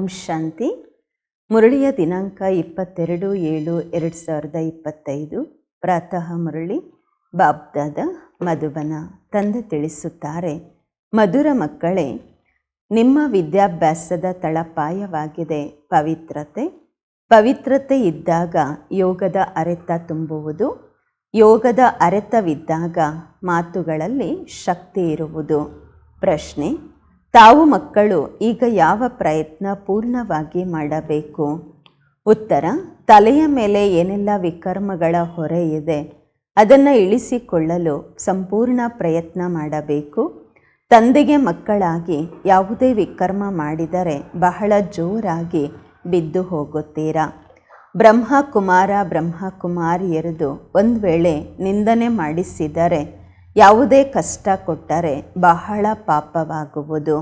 ಓಂ ಶಾಂತಿ. ಮುರಳಿಯ ದಿನಾಂಕ ಇಪ್ಪತ್ತೆರಡು ಏಳು ಎರಡು ಸಾವಿರದ ಇಪ್ಪತ್ತೈದು. ಪ್ರಾತಃ ಮುರಳಿ, ಬಾಬ್ದಾದ ಮಧುಬನ ತಂದೆ ತಿಳಿಸುತ್ತಾರೆ, ಮಧುರ ಮಕ್ಕಳೇ, ನಿಮ್ಮ ವಿದ್ಯಾಭ್ಯಾಸದ ತಳಪಾಯವಾಗಿದೆ, ಪವಿತ್ರತೆ. ಪವಿತ್ರತೆ ಇದ್ದಾಗ ಯೋಗದ ಅರೆತ ತುಂಬುವುದು. ಯೋಗದ ಅರೆತವಿದ್ದಾಗ ಮಾತುಗಳಲ್ಲಿ ಶಕ್ತಿ ಇರುವುದು. ಪ್ರಶ್ನೆ ತಾವು ಮಕ್ಕಳು, ಈಗ ಯಾವ ಪ್ರಯತ್ನ ಪೂರ್ಣವಾಗಿ ಮಾಡಬೇಕು? ಉತ್ತರ, ತಲೆಯ ಮೇಲೆ ಏನೆಲ್ಲ ವಿಕರ್ಮಗಳ ಹೊರೆ ಇದೆ, ಅದನ್ನು ಇಳಿಸಿಕೊಳ್ಳಲು ಸಂಪೂರ್ಣ ಪ್ರಯತ್ನ ಮಾಡಬೇಕು. ತಂದೆಗೆ ಮಕ್ಕಳಾಗಿ ಯಾವುದೇ ವಿಕರ್ಮ ಮಾಡಿದರೆ ಬಹಳ ಜೋರಾಗಿ ಬಿದ್ದು ಹೋಗುತ್ತೀರಾ? ಬ್ರಹ್ಮ ಕುಮಾರ ಬ್ರಹ್ಮ ಕುಮಾರಿಯರದು ಒಂದು ವೇಳೆ ನಿಂದನೆ ಮಾಡಿಸಿದರೆ ಯಾವುದೇ ಕಷ್ಟ ಕೊಟ್ಟರೆ ಬಹಳ ಪಾಪವಾಗುವುದು.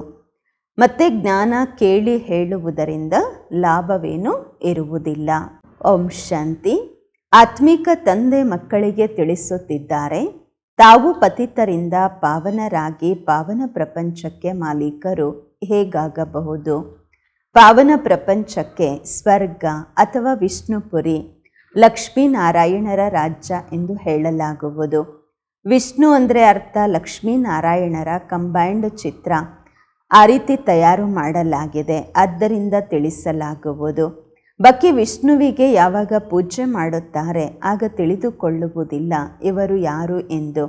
ಮತ್ತೆ ಜ್ಞಾನ ಕೇಳಿ ಹೇಳುವುದರಿಂದ ಲಾಭವೇನೂ ಇರುವುದಿಲ್ಲ. ಓಂ ಶಾಂತಿ. ಆತ್ಮಿಕ ತಂದೆ ಮಕ್ಕಳಿಗೆ ತಿಳಿಸುತ್ತಿದ್ದಾರೆ. ತಾವು ಪತಿತರಿಂದ ಪಾವನರಾಗಿ ಪಾವನ ಪ್ರಪಂಚಕ್ಕೆ ಮಾಲೀಕರು ಹೇಗಾಗಬಹುದು? ಪಾವನ ಪ್ರಪಂಚಕ್ಕೆ ಸ್ವರ್ಗ ಅಥವಾ ವಿಷ್ಣುಪುರಿ, ಲಕ್ಷ್ಮೀನಾರಾಯಣರ ರಾಜ್ಯ ಎಂದು ಹೇಳಲಾಗುವುದು. ವಿಷ್ಣು ಅಂದರೆ ಅರ್ಥ ಲಕ್ಷ್ಮೀನಾರಾಯಣರ ಕಂಬೈಂಡ್ ಚಿತ್ರ. ಆ ರೀತಿ ತಯಾರು ಮಾಡಲಾಗಿದೆ. ಆದ್ದರಿಂದ ತಿಳಿಸಲಾಗುವುದು. ಬಕ್ಕಿ ವಿಷ್ಣುವಿಗೆ ಯಾವಾಗ ಪೂಜೆ ಮಾಡುತ್ತಾರೆ ಆಗ ತಿಳಿದುಕೊಳ್ಳುವುದಿಲ್ಲ. ಇವರು ಯಾರು ಎಂದು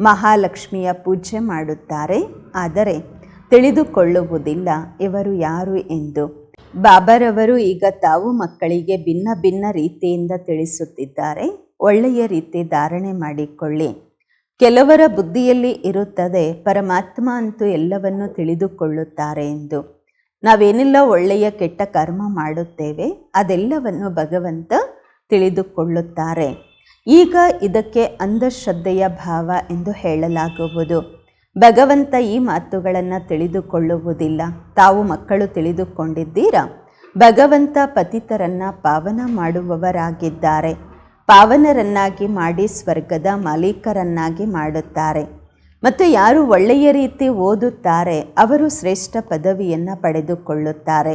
ಮಹಾಲಕ್ಷ್ಮಿಯ ಪೂಜೆ ಮಾಡುತ್ತಾರೆ. ಆದರೆ ತಿಳಿದುಕೊಳ್ಳುವುದಿಲ್ಲ. ಇವರು ಯಾರು ಎಂದು ಬಾಬರವರು ಈಗ ತಾವು ಮಕ್ಕಳಿಗೆ ಭಿನ್ನ ಭಿನ್ನ ರೀತಿಯಿಂದ ತಿಳಿಸುತ್ತಿದ್ದಾರೆ. ಒಳ್ಳೆಯ ರೀತಿ ಧಾರಣೆ ಮಾಡಿಕೊಳ್ಳಿ. ಕೆಲವರ ಬುದ್ಧಿಯಲ್ಲಿ ಇರುತ್ತದೆ, ಪರಮಾತ್ಮ ಅಂತೂ ಎಲ್ಲವನ್ನು ತಿಳಿದುಕೊಳ್ಳುತ್ತಾರೆ ಎಂದು. ನಾವೇನೆಲ್ಲ ಒಳ್ಳೆಯ ಕೆಟ್ಟ ಕರ್ಮ ಮಾಡುತ್ತೇವೆ, ಅದೆಲ್ಲವನ್ನು ಭಗವಂತ ತಿಳಿದುಕೊಳ್ಳುತ್ತಾರೆ. ಈಗ ಇದಕ್ಕೆ ಅಂಧಶ್ರದ್ಧೆಯ ಭಾವ ಎಂದು ಹೇಳಲಾಗುವುದು. ಭಗವಂತ ಈ ಮಾತುಗಳನ್ನು ತಿಳಿದುಕೊಳ್ಳುವುದಿಲ್ಲ. ತಾವು ಮಕ್ಕಳು ತಿಳಿದುಕೊಂಡಿದ್ದೀರಾ? ಭಗವಂತ ಪತಿತರನ್ನು ಪಾವನ ಮಾಡುವವರಾಗಿದ್ದಾರೆ. ಪಾವನರನ್ನಾಗಿ ಮಾಡಿ ಸ್ವರ್ಗದ ಮಾಲೀಕರನ್ನಾಗಿ ಮಾಡುತ್ತಾರೆ. ಮತ್ತು ಯಾರು ಒಳ್ಳೆಯ ರೀತಿ ಓದುತ್ತಾರೆ, ಅವರು ಶ್ರೇಷ್ಠ ಪದವಿಯನ್ನು ಪಡೆದುಕೊಳ್ಳುತ್ತಾರೆ.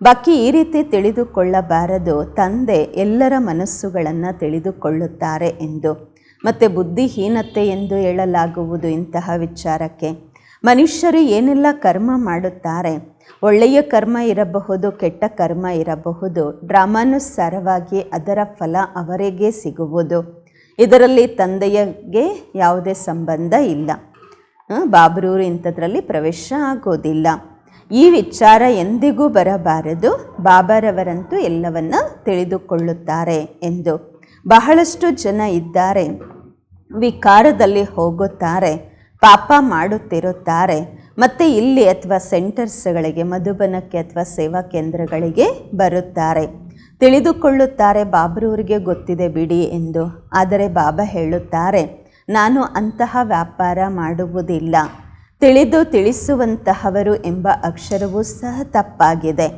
ಬಾಕಿ ಈ ರೀತಿ ತಿಳಿದುಕೊಳ್ಳಬಾರದು, ತಂದೆ ಎಲ್ಲರ ಮನಸ್ಸುಗಳನ್ನು ತಿಳಿದುಕೊಳ್ಳುತ್ತಾರೆ ಎಂದು. ಮತ್ತು ಬುದ್ಧಿಹೀನತೆ ಎಂದು ಹೇಳಲಾಗುವುದು ಇಂತಹ ವಿಚಾರಕ್ಕೆ. ಮನುಷ್ಯರು ಏನೆಲ್ಲ ಕರ್ಮ ಮಾಡುತ್ತಾರೆ ಒಳ್ಳೆಯ ಕರ್ಮ ಇರಬಹುದು, ಕೆಟ್ಟ ಕರ್ಮ ಇರಬಹುದು ಡ್ರಾಮಾನುಸಾರವಾಗಿ ಅದರ ಫಲ ಅವರಿಗೆ ಸಿಗುವುದು. ಇದರಲ್ಲಿ ತಂದೆಯಗೆ ಯಾವುದೇ ಸಂಬಂಧ ಇಲ್ಲ. ಬಾಬ್ರೂರು ಇಂಥದ್ರಲ್ಲಿ ಪ್ರವೇಶ ಆಗೋದಿಲ್ಲ. ಈ ವಿಚಾರ ಎಂದಿಗೂ ಬರಬಾರದು. ಬಾಬರವರಂತೂ ಎಲ್ಲವನ್ನ ತಿಳಿದುಕೊಳ್ಳುತ್ತಾರೆ ಎಂದು. ಬಹಳಷ್ಟು ಜನ ಇದ್ದಾರೆ. ವಿಕಾರದಲ್ಲಿ ಹೋಗುತ್ತಾರೆ. ಪಾಪ ಮಾಡುತ್ತಿರುತ್ತಾರೆ. ಮತ್ತು ಇಲ್ಲಿ ಅಥವಾ ಸೆಂಟರ್ಸ್ಗಳಿಗೆ, ಮಧುಬನಕ್ಕೆ ಅಥವಾ ಸೇವಾ ಕೇಂದ್ರಗಳಿಗೆ ಬರುತ್ತಾರೆ. ತಿಳಿದುಕೊಳ್ಳುತ್ತಾರೆ, ಬಾಬ್ರೂರಿಗೆ ಗೊತ್ತಿದೆ ಬಿಡಿ ಎಂದು. ಆದರೆ ಬಾಬಾ ಹೇಳುತ್ತಾರೆ, ನಾನು ಅಂತಹ ವ್ಯಾಪಾರ ಮಾಡುವುದಿಲ್ಲ. ತಿಳಿದು ತಿಳಿಸುವಂತಹವರು ಎಂಬ ಅಕ್ಷರವೂ ಸಹ ತಪ್ಪಾಗಿದೆ.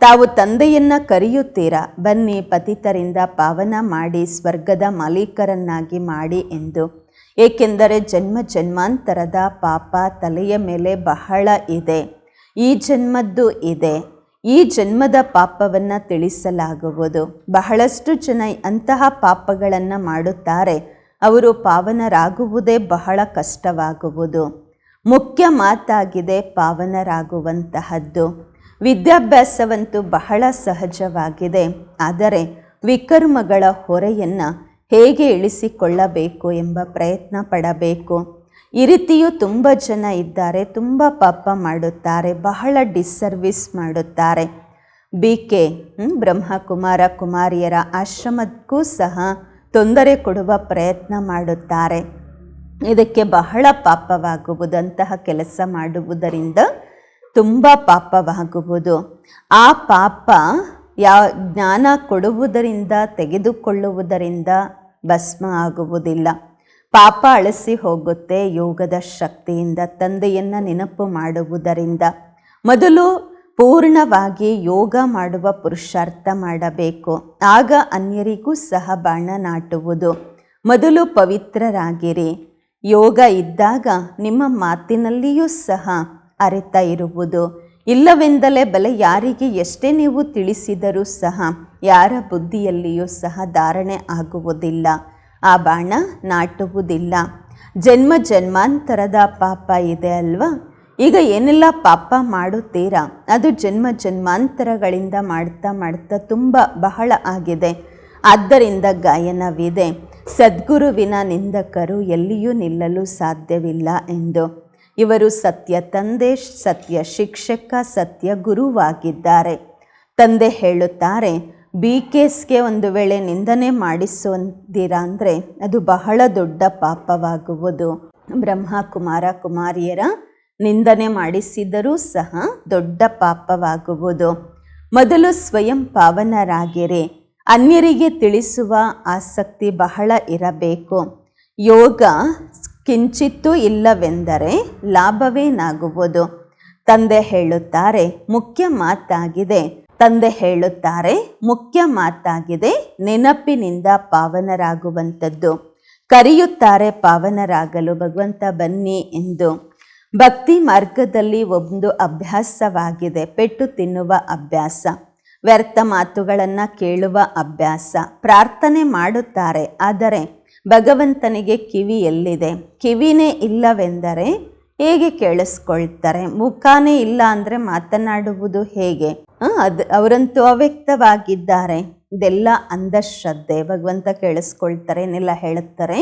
ತಾವು ತಂದೆಯನ್ನ ಕರೆಯುತ್ತೀರಾ? ಬನ್ನಿ, ಪತಿತರಿಂದ ಪಾವನ ಮಾಡಿ, ಸ್ವರ್ಗದ ಮಾಲೀಕರನ್ನಾಗಿ ಮಾಡಿ ಎಂದು. ಏಕೆಂದರೆ ಜನ್ಮ ಜನ್ಮಾಂತರದ ಪಾಪ ತಲೆಯ ಮೇಲೆ ಬಹಳ ಇದೆ. ಈ ಜನ್ಮದ್ದು ಇದೆ. ಈ ಜನ್ಮದ ಪಾಪವನ್ನು ತಿಳಿಸಲಾಗುವುದು. ಬಹಳಷ್ಟು ಜನ ಅಂತಹ ಪಾಪಗಳನ್ನು ಮಾಡುತ್ತಾರೆ. ಅವರು ಪಾವನರಾಗುವುದೇ ಬಹಳ ಕಷ್ಟವಾಗುವುದು. ಮುಖ್ಯ ಮಾತಾಗಿದೆ ಪಾವನರಾಗುವಂತಹದ್ದು. ವಿದ್ಯಾಭ್ಯಾಸವಂತೂ ಬಹಳ ಸಹಜವಾಗಿದೆ. ಆದರೆ ವಿಕರ್ಮಗಳ ಹೊರೆಯನ್ನು ಹೇಗೆ ಇಳಿಸಿಕೊಳ್ಳಬೇಕು ಎಂಬ ಪ್ರಯತ್ನ ಪಡಬೇಕು. ಈ ರೀತಿಯೂ ತುಂಬ ಜನ ಇದ್ದಾರೆ, ತುಂಬ ಪಾಪ ಮಾಡುತ್ತಾರೆ, ಬಹಳ ಡಿಸ್ಸರ್ವಿಸ್ ಮಾಡುತ್ತಾರೆ. ಬಿ ಕೆ ಬ್ರಹ್ಮಕುಮಾರ ಕುಮಾರಿಯರ ಆಶ್ರಮಕ್ಕೂ ಸಹ ತೊಂದರೆ ಕೊಡುವ ಪ್ರಯತ್ನ ಮಾಡುತ್ತಾರೆ. ಇದಕ್ಕೆ ಬಹಳ ಪಾಪವಾಗುವುದಂತಹ ಕೆಲಸ ಮಾಡುವುದರಿಂದ ತುಂಬ ಪಾಪವಾಗುವುದು. ಆ ಪಾಪ ಯಾವ ಜ್ಞಾನ ಕೊಡುವುದರಿಂದ, ತೆಗೆದುಕೊಳ್ಳುವುದರಿಂದ ಭಸ್ಮ ಆಗುವುದಿಲ್ಲ. ಪಾಪ ಅಳಿಸಿ ಹೋಗುತ್ತೆ ಯೋಗದ ಶಕ್ತಿಯಿಂದ, ತಂದೆಯನ್ನು ನೆನಪು ಮಾಡುವುದರಿಂದ. ಮೊದಲು ಪೂರ್ಣವಾಗಿ ಯೋಗ ಮಾಡುವ ಪುರುಷಾರ್ಥ ಮಾಡಬೇಕು. ಆಗ ಅನ್ಯರಿಗೂ ಸಹ ಬಾಣ ನಾಟುವುದು. ಮೊದಲು ಪವಿತ್ರರಾಗಿರಿ. ಯೋಗ ಇದ್ದಾಗ ನಿಮ್ಮ ಮಾತಿನಲ್ಲಿಯೂ ಸಹ ಅರಿತ ಇರುವುದು. ಇಲ್ಲವೆಂದಲೇ ಬಲೆ ಯಾರಿಗೆ ಎಷ್ಟೇ ನೀವು ತಿಳಿಸಿದರೂ ಸಹ, ಯಾರ ಬುದ್ಧಿಯಲ್ಲಿಯೂ ಸಹ ಧಾರಣೆ ಆಗುವುದಿಲ್ಲ. ಆ ಬಾಣ ನಾಟುವುದಿಲ್ಲ. ಜನ್ಮ ಜನ್ಮಾಂತರದ ಪಾಪ ಇದೆ ಅಲ್ವಾ? ಈಗ ಏನೆಲ್ಲ ಪಾಪ ಮಾಡುತ್ತೀರಾ? ಅದು ಜನ್ಮ ಜನ್ಮಾಂತರಗಳಿಂದ ಮಾಡ್ತಾ ಮಾಡ್ತಾ ತುಂಬ ಬಹಳ ಆಗಿದೆ. ಆದ್ದರಿಂದ ಗಾಯನವಿದೆ. ಸದ್ಗುರುವಿನ ನಿಂದಕರು ಎಲ್ಲಿಯೂ ನಿಲ್ಲಲು ಸಾಧ್ಯವಿಲ್ಲ ಎಂದು. ಇವರು ಸತ್ಯ ತಂದೆ, ಸತ್ಯ ಶಿಕ್ಷಕ, ಸತ್ಯ ಗುರುವಾಗಿದ್ದಾರೆ. ತಂದೆ ಹೇಳುತ್ತಾರೆ ಬಿ ಕೆಸ್ಗೆ ಒಂದು ವೇಳೆ ನಿಂದನೆ ಮಾಡಿಸೋದಿರಾ ಅಂದರೆ ಅದು ಬಹಳ ದೊಡ್ಡ ಪಾಪವಾಗುವುದು. ಬ್ರಹ್ಮ ಕುಮಾರ ಕುಮಾರಿಯರ ನಿಂದನೆ ಮಾಡಿಸಿದರೂ ಸಹ ದೊಡ್ಡ ಪಾಪವಾಗುವುದು. ಮೊದಲು ಸ್ವಯಂ ಪಾವನರಾಗಿರಿ. ಅನ್ಯರಿಗೆ ತಿಳಿಸುವ ಆಸಕ್ತಿ ಬಹಳ ಇರಬೇಕು. ಯೋಗ ಕಿಂಚಿತ್ತೂ ಇಲ್ಲವೆಂದರೆ ಲಾಭವೇನಾಗುವುದು? ತಂದೆ ಹೇಳುತ್ತಾರೆ, ಮುಖ್ಯ ಮಾತಾಗಿದೆ. ತಂದೆ ಹೇಳುತ್ತಾರೆ, ಮುಖ್ಯ ಮಾತಾಗಿದೆ, ನೆನಪಿನಿಂದ ಪಾವನರಾಗುವಂಥದ್ದು. ಕರೆಯುತ್ತಾರೆ, ಪಾವನರಾಗಲು ಭಗವಂತ ಬನ್ನಿ ಎಂದು. ಭಕ್ತಿ ಮಾರ್ಗದಲ್ಲಿ ಒಂದು ಅಭ್ಯಾಸವಾಗಿದೆ, ಪೆಟ್ಟು ತಿನ್ನುವ ಅಭ್ಯಾಸ. ವ್ಯರ್ಥ ಮಾತುಗಳನ್ನು ಕೇಳುವ ಅಭ್ಯಾಸ. ಪ್ರಾರ್ಥನೆ ಮಾಡುತ್ತಾರೆ, ಆದರೆ ಭಗವಂತನಿಗೆ ಕಿವಿ ಎಲ್ಲಿದೆ? ಕಿವಿನೇ ಇಲ್ಲವೆಂದರೆ ಹೇಗೆ ಕೇಳಿಸ್ಕೊಳ್ತಾರೆ? ಮುಖಾನೇ ಇಲ್ಲ ಅಂದರೆ ಮಾತನಾಡುವುದು ಹೇಗೆ? ಅದು ಅವರಂತೂ ಅವ್ಯಕ್ತವಾಗಿದ್ದಾರೆ. ಇದೆಲ್ಲ ಅಂಧಶ್ರದ್ಧೆ. ಭಗವಂತ ಕೇಳಿಸ್ಕೊಳ್ತಾರೆ, ಏನೆಲ್ಲ ಹೇಳುತ್ತಾರೆ?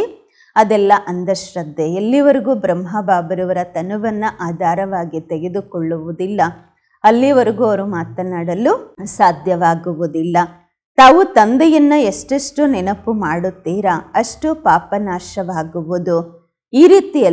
ಅದೆಲ್ಲ ಅಂಧಶ್ರದ್ಧೆ. ಎಲ್ಲಿವರೆಗೂ ಬ್ರಹ್ಮ ಬಾಬರವರ ತನುವನ್ನು ಆಧಾರವಾಗಿ ತೆಗೆದುಕೊಳ್ಳುವುದಿಲ್ಲ. ಅಲ್ಲಿವರೆಗೂ ಅವರು ಮಾತನಾಡಲು ಸಾಧ್ಯವಾಗುವುದಿಲ್ಲ. ತಾವು ತಂದೆಯನ್ನು ಎಷ್ಟೆಷ್ಟು ನೆನಪು ಮಾಡುತ್ತೀರಾ, ಅಷ್ಟು ಪಾಪನಾಶವಾಗುವುದು. ಈ ರೀತಿ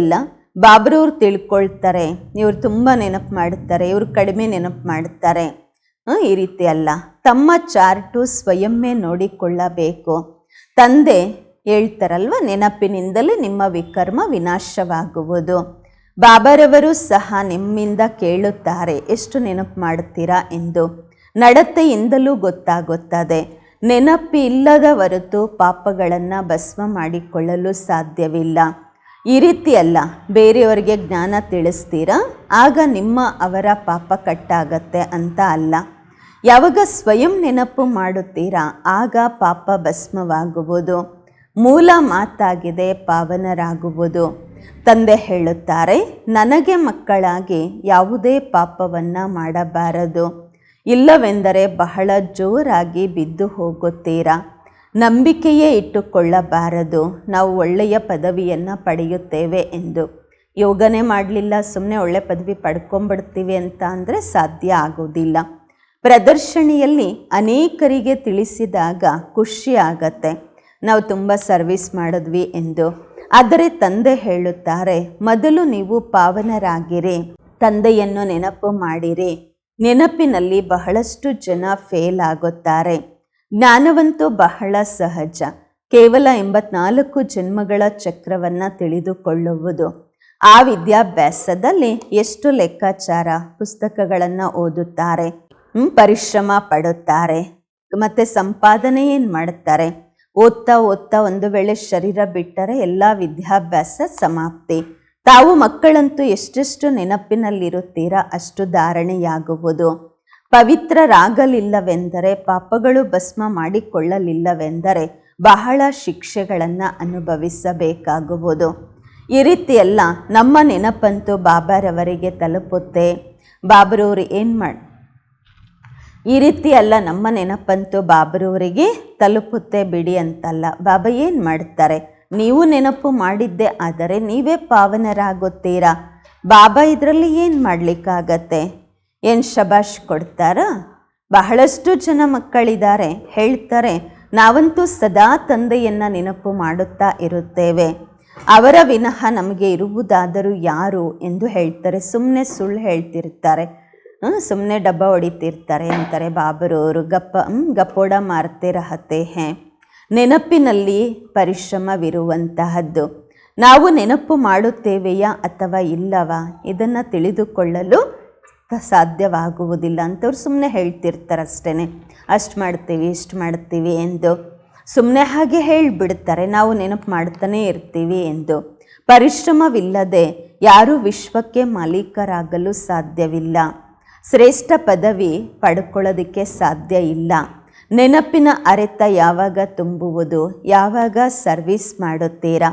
ಬಾಬ್ರವ್ರು ತಿಳ್ಕೊಳ್ತಾರೆ. ಇವ್ರು ತುಂಬ ನೆನಪು ಮಾಡುತ್ತಾರೆ, ಇವರು ಕಡಿಮೆ ನೆನಪು ಮಾಡುತ್ತಾರೆ. ಈ ರೀತಿ ಅಲ್ಲ. ತಮ್ಮ ಚಾರ್ಟು ಸ್ವಯಂವೇ ನೋಡಿಕೊಳ್ಳಬೇಕು. ತಂದೆ ಹೇಳ್ತಾರಲ್ವ, ನೆನಪಿನಿಂದಲೇ ನಿಮ್ಮ ವಿಕರ್ಮ ವಿನಾಶವಾಗುವುದು. ಬಾಬರವರು ಸಹ ನಿಮ್ಮಿಂದ ಕೇಳುತ್ತಾರೆ, ಎಷ್ಟು ನೆನಪು ಮಾಡುತ್ತೀರಾ ಎಂದು. ನಡತೆಯಿಂದಲೂ ಗೊತ್ತಾಗುತ್ತದೆ. ನೆನಪಿಲ್ಲದ ಹೊರತು ಪಾಪಗಳನ್ನು ಭಸ್ಮ ಮಾಡಿಕೊಳ್ಳಲು ಸಾಧ್ಯವಿಲ್ಲ. ಈ ರೀತಿ ಅಲ್ಲ ಬೇರೆಯವರಿಗೆ ಜ್ಞಾನ ತಿಳಿಸ್ತೀರಾ? ಆಗ ನಿಮ್ಮ ಅವರ ಪಾಪ ಕಟ್ಟಾಗತ್ತೆ ಅಂತ ಅಲ್ಲ. ಯಾವಾಗ ಸ್ವಯಂ ನೆನಪು ಮಾಡುತ್ತೀರಾ, ಆಗ ಪಾಪ ಭಸ್ಮವಾಗುವುದು. ಮೂಲ ಮಾತಾಗಿದೆ, ಪಾವನರಾಗುವುದು. ತಂದೆ ಹೇಳುತ್ತಾರೆ, ನನಗೆ ಮಕ್ಕಳಾಗಿ ಯಾವುದೇ ಪಾಪವನ್ನು ಮಾಡಬಾರದು. ಇಲ್ಲವೆಂದರೆ ಬಹಳ ಜೋರಾಗಿ ಬಿದ್ದು ಹೋಗುತ್ತೀರಾ? ನಂಬಿಕೆಯೇ ಇಟ್ಟುಕೊಳ್ಳಬಾರದು. ನಾವು ಒಳ್ಳೆಯ ಪದವಿಯನ್ನು ಪಡೆಯುತ್ತೇವೆ ಎಂದು. ಯೋಗನೇ ಮಾಡಲಿಲ್ಲ ಸುಮ್ಮನೆ ಒಳ್ಳೆ ಪದವಿ ಪಡ್ಕೊಂಬಿಡ್ತೀವಿ ಅಂತ ಅಂದರೆ ಸಾಧ್ಯ ಆಗೋದಿಲ್ಲ ಪ್ರದರ್ಶನಿಯಲ್ಲಿ ಅನೇಕರಿಗೆ ತಿಳಿಸಿದಾಗ ಖುಷಿ ಆಗತ್ತೆ. ನಾವು ತುಂಬ ಸರ್ವಿಸ್ ಮಾಡಿದ್ವಿ ಎಂದು. ಆದರೆ ತಂದೆ ಹೇಳುತ್ತಾರೆ, ಮೊದಲು ನೀವು ಪಾವನರಾಗಿರಿ, ತಂದೆಯನ್ನು ನೆನಪು ಮಾಡಿರಿ. ನೆನಪಿನಲ್ಲಿ ಬಹಳಷ್ಟು ಜನ ಫೇಲ್ ಆಗುತ್ತಾರೆ. ಜ್ಞಾನವಂತೂ ಬಹಳ ಸಹಜ. ಕೇವಲ ಎಂಬತ್ನಾಲ್ಕು ಜನ್ಮಗಳ ಚಕ್ರವನ್ನು ತಿಳಿದುಕೊಳ್ಳುವುದು. ಆ ವಿದ್ಯಾಭ್ಯಾಸದಲ್ಲಿ ಎಷ್ಟು ಲೆಕ್ಕಾಚಾರ ಪುಸ್ತಕಗಳನ್ನು ಓದುತ್ತಾರೆ? ಪರಿಶ್ರಮ ಪಡುತ್ತಾರೆ. ಮತ್ತು ಸಂಪಾದನೆ ಏನು ಮಾಡುತ್ತಾರೆ ಓದ್ತಾ ಓದ್ತಾ ಒಂದು ವೇಳೆ ಶರೀರ ಬಿಟ್ಟರೆ ಎಲ್ಲ ವಿದ್ಯಾಭ್ಯಾಸ ಸಮಾಪ್ತಿ. ತಾವು ಮಕ್ಕಳಂತೂ ಎಷ್ಟೆಷ್ಟು ನೆನಪಿನಲ್ಲಿರುತ್ತೀರಾ? ಅಷ್ಟು ಧಾರಣೆಯಾಗುವುದು. ಪವಿತ್ರರಾಗಲಿಲ್ಲವೆಂದರೆ, ಪಾಪಗಳು ಭಸ್ಮ ಮಾಡಿಕೊಳ್ಳಲಿಲ್ಲವೆಂದರೆ ಬಹಳ ಶಿಕ್ಷೆಗಳನ್ನು ಅನುಭವಿಸಬೇಕಾಗುವುದು. ಈ ರೀತಿಯೆಲ್ಲ ನಮ್ಮ ನೆನಪಂತೂ ಬಾಬಾರವರಿಗೆ ತಲುಪುತ್ತೆ. ಬಾಬರವರು ಏನು ಮಾಡಿ, ಈ ರೀತಿಯೆಲ್ಲ ನಮ್ಮ ನೆನಪಂತೂ ಬಾಬರವರಿಗೆ ತಲುಪುತ್ತೆ ಬಿಡಿ ಅಂತಲ್ಲ. ಬಾಬಾ ಏನು ಮಾಡ್ತಾರೆ? ನೀವು ನೆನಪು ಮಾಡಿದ್ದೆ ಆದರೆ ನೀವೇ ಪಾವನರಾಗುತ್ತೀರಾ? ಬಾಬಾ ಇದರಲ್ಲಿ ಏನು ಮಾಡಲಿಕ್ಕಾಗತ್ತೆ? ಏನು ಶಬಾಷ್ ಕೊಡ್ತಾರಾ? ಬಹಳಷ್ಟು ಜನ ಮಕ್ಕಳಿದ್ದಾರೆ, ಹೇಳ್ತಾರೆ, ನಾವಂತೂ ಸದಾ ತಂದೆಯನ್ನು ನೆನಪು ಮಾಡುತ್ತಾ ಇರುತ್ತೇವೆ. ಅವರ ವಿನಃ ನಮಗೆ ಇರುವುದಾದರೂ ಯಾರು ಎಂದು ಹೇಳ್ತಾರೆ. ಸುಮ್ಮನೆ ಸುಳ್ಳು ಹೇಳ್ತಿರ್ತಾರೆ. ಸುಮ್ಮನೆ ಡಬ್ಬ ಹೊಡಿತಿರ್ತಾರೆ ಅಂತಾರೆ ಬಾಬರವರು ಗಪ್ಪ ಗಪ್ಪೋಡ ಮಾರ್ತೆ ರಹತೆ ಹೇ. ನೆನಪಿನಲ್ಲಿ ಪರಿಶ್ರಮವಿರುವಂತಹದ್ದು. ನಾವು ನೆನಪು ಮಾಡುತ್ತೇವೆಯಾ ಅಥವಾ ಇಲ್ಲವಾ? ಇದನ್ನು ತಿಳಿದುಕೊಳ್ಳಲು ಸಾಧ್ಯವಾಗುವುದಿಲ್ಲ ಅಂತವ್ರು ಸುಮ್ಮನೆ ಹೇಳ್ತಿರ್ತಾರೆ ಅಷ್ಟೇ ಅಷ್ಟು ಮಾಡ್ತೀವಿ, ಇಷ್ಟು ಮಾಡ್ತೀವಿ ಎಂದು. ಸುಮ್ಮನೆ ಹಾಗೆ ಹೇಳಿಬಿಡ್ತಾರೆ, ನಾವು ನೆನಪು ಮಾಡ್ತಾನೆ ಇರ್ತೀವಿ ಎಂದು. ಪರಿಶ್ರಮವಿಲ್ಲದೆ ಯಾರೂ ವಿಶ್ವಕ್ಕೆ ಮಾಲೀಕರಾಗಲು ಸಾಧ್ಯವಿಲ್ಲ. ಶ್ರೇಷ್ಠ ಪದವಿ ಪಡ್ಕೊಳ್ಳೋದಕ್ಕೆ ಸಾಧ್ಯ ಇಲ್ಲ. ನೆನಪಿನ ಅರೆತ ಯಾವಾಗ ತುಂಬುವುದು, ಯಾವಾಗ ಸರ್ವಿಸ್ ಮಾಡುತ್ತೀರಾ?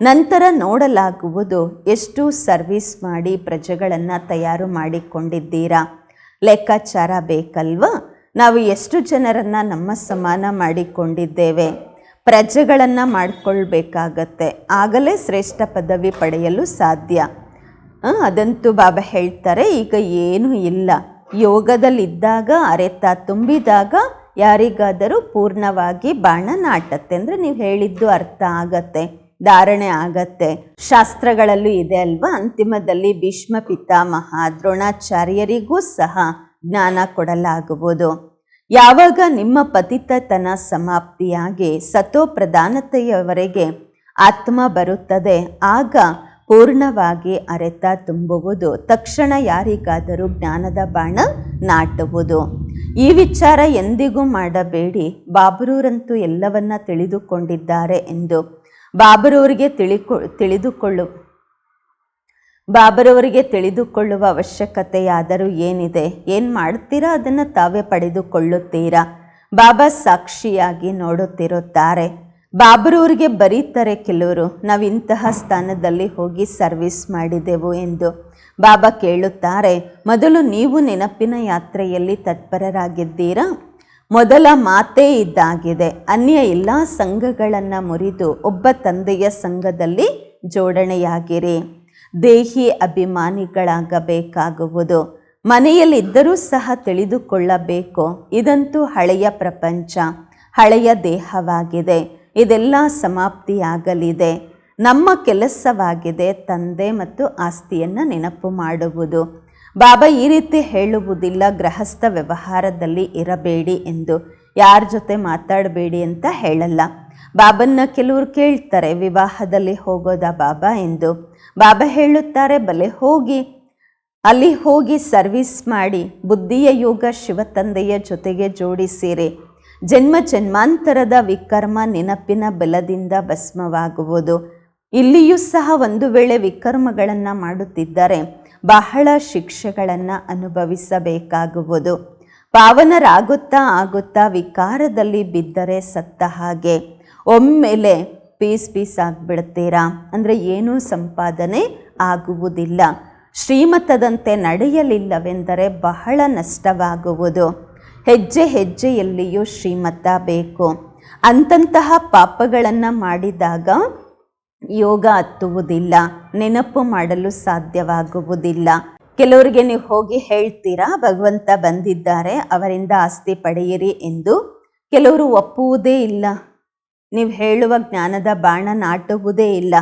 ನಂತರ ನೋಡಲಾಗುವುದು ಎಷ್ಟು ಸರ್ವಿಸ್ ಮಾಡಿ ಪ್ರಜೆಗಳನ್ನು ತಯಾರು ಮಾಡಿಕೊಂಡಿದ್ದೀರಾ? ಲೆಕ್ಕಾಚಾರ ಬೇಕಲ್ವಾ? ನಾವು ಎಷ್ಟು ಜನರನ್ನು ನಮ್ಮ ಸಮಾನ ಮಾಡಿಕೊಂಡಿದ್ದೇವೆ? ಪ್ರಜೆಗಳನ್ನು ಮಾಡಿಕೊಳ್ಬೇಕಾಗತ್ತೆ. ಆಗಲೇ ಶ್ರೇಷ್ಠ ಪದವಿ ಪಡೆಯಲು ಸಾಧ್ಯ. ಅದಂತೂ ಬಾಬಾ ಹೇಳ್ತಾರೆ, ಈಗ ಏನೂ ಇಲ್ಲ. ಯೋಗದಲ್ಲಿದ್ದಾಗ, ಅರೆತ ತುಂಬಿದಾಗ ಯಾರಿಗಾದರೂ ಪೂರ್ಣವಾಗಿ ಬಾಣ ನಾಟತ್ತೆ ಅಂದರೆ ನೀವು ಹೇಳಿದ್ದು ಅರ್ಥ ಆಗತ್ತೆ, ಧಾರಣೆ ಆಗತ್ತೆ. ಶಾಸ್ತ್ರಗಳಲ್ಲೂ ಇದೆ ಅಲ್ವಾ? ಅಂತಿಮದಲ್ಲಿ ಭೀಷ್ಮ ಪಿತಾಮಹ ದ್ರೋಣಾಚಾರ್ಯರಿಗೂ ಸಹ ಜ್ಞಾನ ಕೊಡಲಾಗುವುದು. ಯಾವಾಗ ನಿಮ್ಮ ಪತಿತತನ ಸಮಾಪ್ತಿಯಾಗಿ ಸತೋ ಪ್ರಧಾನತೆಯವರೆಗೆ ಆತ್ಮ ಬರುತ್ತದೆ, ಆಗ ಪೂರ್ಣವಾಗಿ ಅರೆತ ತುಂಬುವುದು, ತಕ್ಷಣ ಯಾರಿಗಾದರೂ ಜ್ಞಾನದ ಬಾಣ ನಾಟುವುದು. ಈ ವಿಚಾರ ಎಂದಿಗೂ ಮಾಡಬೇಡಿ. ಬಾಬರೂರಂತೂ ಎಲ್ಲವನ್ನ ತಿಳಿದುಕೊಂಡಿದ್ದಾರೆ ಎಂದು. ಬಾಬರೂರಿಗೆ ತಿಳಿಕೊ, ತಿಳಿದುಕೊಳ್ಳು. ಬಾಬರವರಿಗೆ ತಿಳಿದುಕೊಳ್ಳುವ ಅವಶ್ಯಕತೆಯಾದರೂ ಏನಿದೆ? ಏನು ಮಾಡ್ತೀರಾ? ಅದನ್ನು ತಾವೇ ಪಡೆದುಕೊಳ್ಳುತ್ತೀರಾ? ಬಾಬಾ ಸಾಕ್ಷಿಯಾಗಿ ನೋಡುತ್ತಿರುತ್ತಾರೆ. ಬಾಬರವರಿಗೆ ಬರೀತಾರೆ ಕೆಲವರು ನಾವು ಇಂತಹ ಸ್ಥಾನದಲ್ಲಿ ಹೋಗಿ ಸರ್ವಿಸ್ ಮಾಡಿದೆವು ಎಂದು. ಬಾಬಾ ಕೇಳುತ್ತಾರೆ, ಮೊದಲು ನೀವು ನೆನಪಿನ ಯಾತ್ರೆಯಲ್ಲಿ ತತ್ಪರರಾಗಿದ್ದೀರಾ? ಮೊದಲ ಮಾತೇ ಇದ್ದಾಗಿದೆ. ಅನ್ಯ ಎಲ್ಲ ಸಂಘಗಳನ್ನು ಮುರಿದು ಒಬ್ಬ ತಂದೆಯ ಸಂಘದಲ್ಲಿ ಜೋಡಣೆಯಾಗಿರಿ. ದೇಹಿ ಅಭಿಮಾನಿಗಳಾಗಬೇಕಾಗುವುದು. ಮನೆಯಲ್ಲಿದ್ದರೂ ಸಹ ತಿಳಿದುಕೊಳ್ಳಬೇಕು. ಇದಂತೂ ಹಳೆಯ ಪ್ರಪಂಚ, ಹಳೆಯ ದೇಹವಾಗಿದೆ. ಇದೆಲ್ಲ ಸಮಾಪ್ತಿಯಾಗಲಿದೆ. ನಮ್ಮ ಕೆಲಸವಾಗಿದೆ ತಂದೆ ಮತ್ತು ಆಸ್ತಿಯನ್ನು ನೆನಪು ಮಾಡುವುದು. ಬಾಬಾ ಈ ರೀತಿ ಹೇಳುವುದಿಲ್ಲ, ಗೃಹಸ್ಥ ವ್ಯವಹಾರದಲ್ಲಿ ಇರಬೇಡಿ ಎಂದು. ಯಾರ ಜೊತೆ ಮಾತಾಡಬೇಡಿ ಅಂತ ಹೇಳಲ್ಲ. ಬಾಬನ್ನ ಕೆಲವರು ಕೇಳ್ತಾರೆ, ವಿವಾಹದಲ್ಲಿ ಹೋಗೋದಾ ಬಾಬಾ ಎಂದು. ಬಾಬಾ ಹೇಳುತ್ತಾರೆ, ಬಲೆ ಹೋಗಿ, ಅಲ್ಲಿ ಹೋಗಿ ಸರ್ವಿಸ್ ಮಾಡಿ, ಬುದ್ಧಿಯ ಯೋಗ ಶಿವತಂದೆಯ ಜೊತೆಗೆ ಜೋಡಿಸಿರಿ. ಜನ್ಮ ಜನ್ಮಾಂತರದ ವಿಕರ್ಮ ನೆನಪಿನ ಬಲದಿಂದ ಭಸ್ಮವಾಗುವುದು. ಇಲ್ಲಿಯೂ ಸಹ ಒಂದು ವೇಳೆ ವಿಕರ್ಮಗಳನ್ನು ಮಾಡುತ್ತಿದ್ದರೆ ಬಹಳ ಶಿಕ್ಷೆಗಳನ್ನು ಅನುಭವಿಸಬೇಕಾಗುವುದು. ಪಾವನರಾಗುತ್ತಾ ಆಗುತ್ತಾ ವಿಕಾರದಲ್ಲಿ ಬಿದ್ದರೆ ಸತ್ತ ಹಾಗೆ ಒಮ್ಮೆಲೆ ಪೀಸ್ ಪೀಸ್ ಆಗಿಬಿಡ್ತೀರಾ? ಅಂದರೆ ಏನೂ ಸಂಪಾದನೆ ಆಗುವುದಿಲ್ಲ. ಶ್ರೀಮತದಂತೆ ನಡೆಯಲಿಲ್ಲವೆಂದರೆ ಬಹಳ ನಷ್ಟವಾಗುವುದು. ಹೆಜ್ಜೆ ಹೆಜ್ಜೆಯಲ್ಲಿಯೂ ಶ್ರೀಮತ ಬೇಕು. ಅಂತಂತಹ ಪಾಪಗಳನ್ನು ಮಾಡಿದಾಗ ಯೋಗ ಹತ್ತುವುದಿಲ್ಲ, ನೆನಪು ಮಾಡಲು ಸಾಧ್ಯವಾಗುವುದಿಲ್ಲ. ಕೆಲವರಿಗೆ ನೀವು ಹೋಗಿ ಹೇಳ್ತೀರಾ, ಭಗವಂತ ಬಂದಿದ್ದಾರೆ, ಅವರಿಂದ ಆಸ್ತಿ ಪಡೆಯಿರಿ ಎಂದು? ಕೆಲವರು ಒಪ್ಪುವುದೇ ಇಲ್ಲ. ನೀವು ಹೇಳುವ ಜ್ಞಾನದ ಬಾಣ ನಾಟುವುದೇ ಇಲ್ಲ.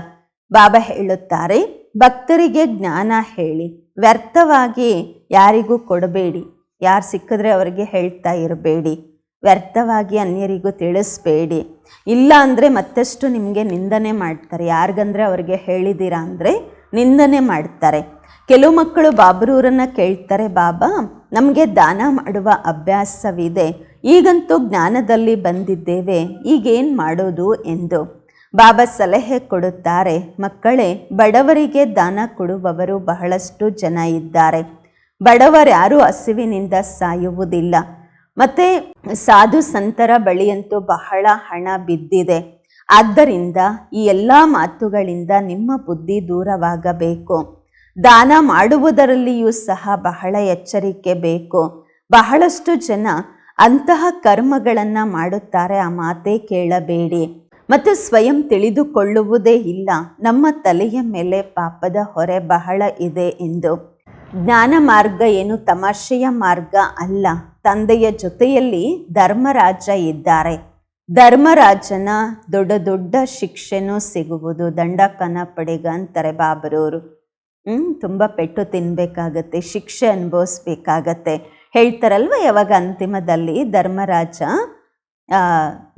ಬಾಬಾ ಹೇಳುತ್ತಾರೆ, ಭಕ್ತರಿಗೆ ಜ್ಞಾನ ಹೇಳಿ, ವ್ಯರ್ಥವಾಗಿ ಯಾರಿಗೂ ಕೊಡಬೇಡಿ, ಯಾರು ಸಿಕ್ಕಿದ್ರೆ ಅವರಿಗೆ ಹೇಳ್ತಾ ಇರಬೇಡಿ, ವ್ಯರ್ಥವಾಗಿ ಅನ್ಯರಿಗೂ ತಿಳಿಸ್ಬೇಡಿ. ಇಲ್ಲ ಅಂದರೆ ಮತ್ತಷ್ಟು ನಿಮಗೆ ನಿಂದನೆ ಮಾಡ್ತಾರೆ. ಯಾರಿಗಂದ್ರೆ ಅವ್ರಿಗೆ ಹೇಳಿದ್ದೀರಾ ಅಂದರೆ ನಿಂದನೆ ಮಾಡ್ತಾರೆ. ಕೆಲವು ಮಕ್ಕಳು ಬಾಬರೂರನ್ನು ಕೇಳ್ತಾರೆ, ಬಾಬಾ, ನಮಗೆ ದಾನ ಮಾಡುವ ಅಭ್ಯಾಸವಿದೆ. ಈಗಂತೂ ಜ್ಞಾನದಲ್ಲಿ ಬಂದಿದ್ದೇವೆ. ಈಗೇನು ಮಾಡೋದು? ಎಂದು ಬಾಬಾ ಸಲಹೆ ಕೊಡುತ್ತಾರೆ. ಮಕ್ಕಳೇ, ಬಡವರಿಗೆ ದಾನ ಕೊಡುವವರು ಬಹಳಷ್ಟು ಜನ ಇದ್ದಾರೆ. ಬಡವರ್ಯಾರೂ ಹಸಿವಿನಿಂದ ಸಾಯುವುದಿಲ್ಲ. ಮತ್ತು ಸಾಧು ಸಂತರ ಬಳಿಯಂತೂ ಬಹಳ ಹಣ ಬಿದ್ದಿದೆ. ಆದ್ದರಿಂದ ಈ ಎಲ್ಲ ಮಾತುಗಳಿಂದ ನಿಮ್ಮ ಬುದ್ಧಿ ದೂರವಾಗಬೇಕು. ದಾನ ಮಾಡುವುದರಲ್ಲಿಯೂ ಸಹ ಬಹಳ ಎಚ್ಚರಿಕೆ ಬೇಕು. ಬಹಳಷ್ಟು ಜನ ಅಂತಹ ಕರ್ಮಗಳನ್ನು ಮಾಡುತ್ತಾರೆ ಆ ಮಾತೇ ಕೇಳಬೇಡಿ. ಮತ್ತು ಸ್ವಯಂ ತಿಳಿದುಕೊಳ್ಳುವುದೇ ಇಲ್ಲ. ನಮ್ಮ ತಲೆಯ ಮೇಲೆ ಪಾಪದ ಹೊರೆ ಬಹಳ ಇದೆ ಎಂದು. ಜ್ಞಾನ ಮಾರ್ಗ ಏನು ತಮಾಷೆಯ ಮಾರ್ಗ ಅಲ್ಲ. ತಂದೆಯ ಜೊತೆಯಲ್ಲಿ ಧರ್ಮರಾಜ ಇದ್ದಾರೆ. ಧರ್ಮರಾಜನ ದೊಡ್ಡ ದೊಡ್ಡ ಶಿಕ್ಷೆನೂ ಸಿಗುವುದು ದಂಡಕನ ಪಡೆಗ ಅಂತಾರೆ ಬಾಬರವರು. ಹ್ಮ್, ತುಂಬ ಪೆಟ್ಟು ತಿನ್ನಬೇಕಾಗತ್ತೆ ಶಿಕ್ಷೆ ಅನುಭವಿಸ್ಬೇಕಾಗತ್ತೆ. ಹೇಳ್ತಾರಲ್ವ ಯಾವಾಗ ಅಂತಿಮದಲ್ಲಿ ಧರ್ಮರಾಜ?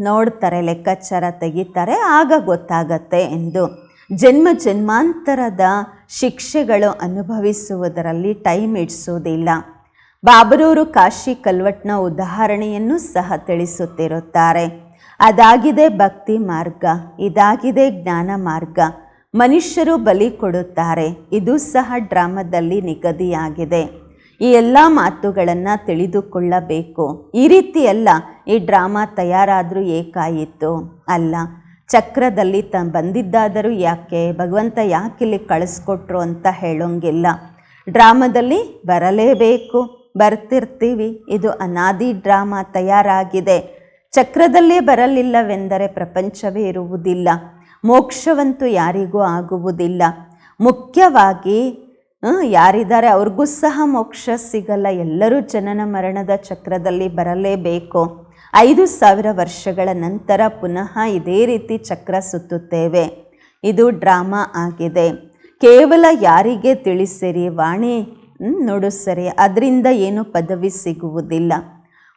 ನೋಡ್ತಾರೆ, ಲೆಕ್ಕಾಚಾರ ತೆಗಿತಾರೆ, ಆಗ ಗೊತ್ತಾಗತ್ತೆ ಎಂದು. ಜನ್ಮ ಜನ್ಮಾಂತರದ ಶಿಕ್ಷೆಗಳು ಅನುಭವಿಸುವುದರಲ್ಲಿ ಟೈಮ್ ಇಡಿಸೋದಿಲ್ಲ. ಬಾಬರವರು ಕಾಶಿ ಕಲ್ವಟ್ನ ಉದಾಹರಣೆಯನ್ನು ಸಹ ತಿಳಿಸುತ್ತಿರುತ್ತಾರೆ. ಅದಾಗಿದೆ ಭಕ್ತಿ ಮಾರ್ಗ, ಇದಾಗಿದೆ ಜ್ಞಾನ ಮಾರ್ಗ. ಮನುಷ್ಯರು ಬಲಿ ಕೊಡುತ್ತಾರೆ, ಇದು ಸಹ ಡ್ರಾಮದಲ್ಲಿ ನಿಗದಿಯಾಗಿದೆ. ಈ ಎಲ್ಲ ಮಾತುಗಳನ್ನು ತಿಳಿದುಕೊಳ್ಳಬೇಕು. ಈ ರೀತಿಯೆಲ್ಲ, ಈ ಡ್ರಾಮಾ ತಯಾರಾದರೂ ಏಕಾಯಿತು. ಅಲ್ಲ, ಚಕ್ರದಲ್ಲಿ ತ ಬಂದಿದ್ದಾದರೂ ಯಾಕೆ, ಭಗವಂತ ಯಾಕೆ ಇಲ್ಲಿ ಕಳಿಸ್ಕೊಟ್ರು ಅಂತ ಹೇಳೋಂಗಿಲ್ಲ. ಡ್ರಾಮಾದಲ್ಲಿ ಬರಲೇಬೇಕು. ಬರ್ತಿರ್ತೀವಿ. ಇದು ಅನಾದಿ ಡ್ರಾಮಾ ತಯಾರಾಗಿದೆ. ಚಕ್ರದಲ್ಲೇ ಬರಲಿಲ್ಲವೆಂದರೆ ಪ್ರಪಂಚವೇ ಇರುವುದಿಲ್ಲ. ಮೋಕ್ಷವಂತೂ ಯಾರಿಗೂ ಆಗುವುದಿಲ್ಲ. ಮುಖ್ಯವಾಗಿ ಯಾರಿದ್ದಾರೆ ಅವ್ರಿಗೂ ಸಹ ಮೋಕ್ಷ ಸಿಗಲ್ಲ. ಎಲ್ಲರೂ ಜನನ ಮರಣದ ಚಕ್ರದಲ್ಲಿ ಬರಲೇಬೇಕು. ಐದು ಸಾವಿರ ವರ್ಷಗಳ ನಂತರ ಪುನಃ ಇದೇ ರೀತಿ ಚಕ್ರ ಸುತ್ತುತ್ತೇವೆ. ಇದು ಡ್ರಾಮಾ ಆಗಿದೆ. ಕೇವಲ ಯಾರಿಗೆ ತಿಳಿಸಿರಿ ವಾಣಿ? ನೋಡು ಸರಿ, ಅದರಿಂದ ಏನು ಪದವಿ ಸಿಗುವುದಿಲ್ಲ.